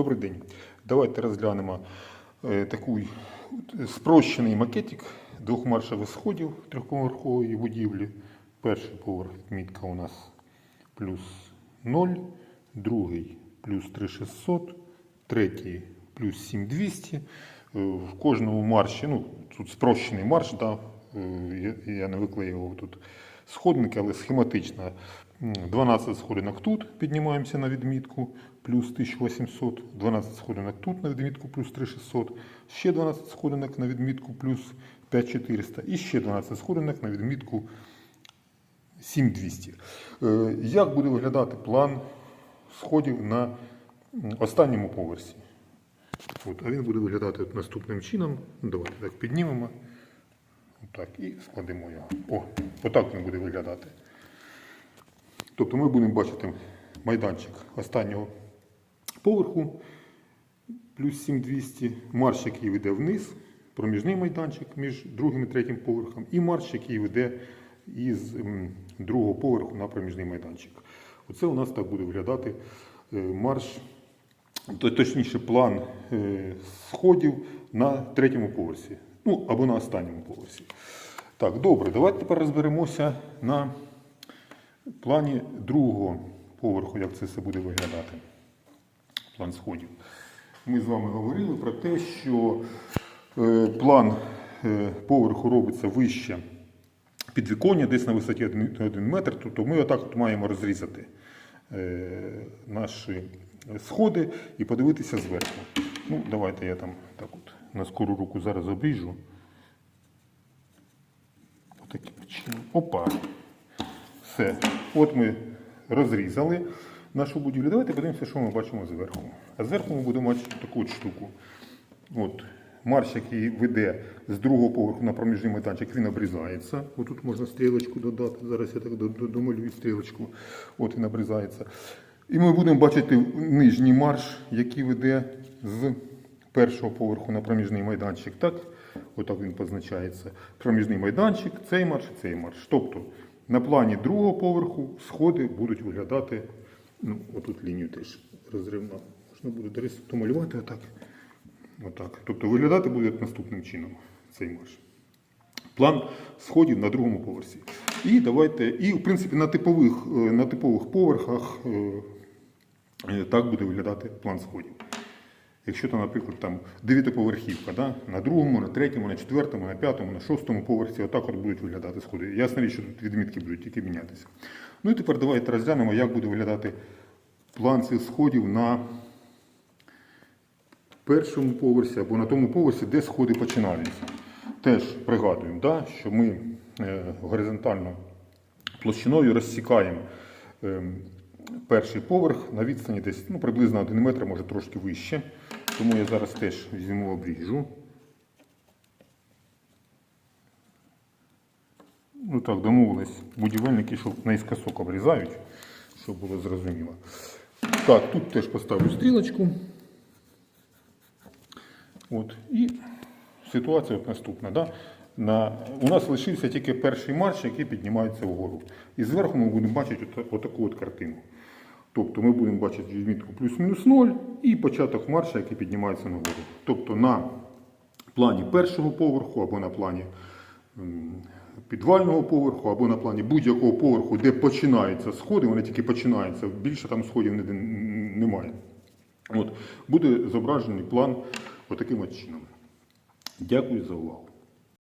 Добрий день. Давайте розглянемо е, такий спрощений макетик двохмаршових сходів трьохповерхової будівлі. Перший поверх мітка у нас плюс 0, другий плюс 3600, третій плюс 7200. Е, В кожному марші, ну тут спрощений марш, да, я- я не виклеював тут сходинки, але схематично. 12 сходинок тут піднімаємося на відмітку плюс 1800, 12 сходинок тут на відмітку плюс 3600, ще 12 сходинок на відмітку плюс 5400 і ще 12 сходинок на відмітку 7200. Е, Як буде виглядати план сходів на останньому поверсі? От, а він буде виглядати наступним чином. Давайте так піднімемо. Отак, і складемо його. О, отак він буде виглядати. Тобто ми будемо бачити майданчик останнього поверху плюс 7200, марш, який веде вниз, проміжний майданчик між другим і третім поверхом, і марш, який веде із другого поверху на проміжний майданчик. Оце у нас так буде виглядати е, марш, точніше, план е, сходів на третьому поверсі. Ну, або на останньому поверсі. Так, добре, давайте тепер розберемося на плані другого поверху, як це все буде виглядати. План сходів. Ми з вами говорили про те, що е, план е, поверху робиться вище підвіконня, десь на висоті 1 метр. Тобто ми отак от маємо розрізати е, наші сходи і подивитися зверху. Ну, давайте я там так от на скору руку зараз обріжу. Отаким чином. Опа. Все. От ми розрізали нашу будівлю. Давайте подивимося, що ми бачимо зверху. А зверху ми будемо бачити таку от штуку. От. Марш, який веде з другого поверху на проміжний майданчик, він обрізається. Отут можна стрілочку додати. Зараз я так до- до- домалюю стрілочку. От він обрізається. І ми будемо бачити нижній марш, який веде з першого поверху на проміжний майданчик. Так? Отак він позначається. Проміжний майданчик, цей марш цей марш. Тобто на плані другого поверху сходи будуть виглядати. Ну, отут лінію теж розривна. Можна буде десь домалювати отак. Отак. Тобто виглядати буде наступним чином цей марш. План сходів на другому поверсі. І давайте, і в принципі на типових, е, на типових поверхах е, е, так буде виглядати план сходів. Якщо там, наприклад, там дев'ятиповерхівка, да? на другому, на третьому, на четвертому, на п'ятому, на шостому поверсі, отак от будуть виглядати сходи. Ясна річ, що тут відмітки будуть тільки мінятися. Ну і тепер давайте розглянемо, як буде виглядати план цих сходів на першому поверсі або на тому поверсі, де сходи починаються. Теж пригадуємо, да, що ми е, горизонтально площиною розсікаємо е, перший поверх на відстані десь ну, приблизно 1 метр, може трошки вище. Тому я зараз теж візьму обріжу. Ну так, домовились будівельники, що наискосок обрізають, щоб було зрозуміло. Так, тут теж поставлю стрілочку. От. І ситуація от наступна. Да? На, у нас лишився тільки перший марш, який піднімається вгору. І зверху ми будемо бачити от, отаку от картину. Тобто ми будемо бачити відмітку плюс-мінус 0 і початок марша, який піднімається нагору. Тобто на плані першого поверху або на плані підвального поверху, або на плані будь-якого поверху, де починаються сходи, вони тільки починаються, більше там сходів немає. От, буде зображений план отаким от чином. Дякую за увагу.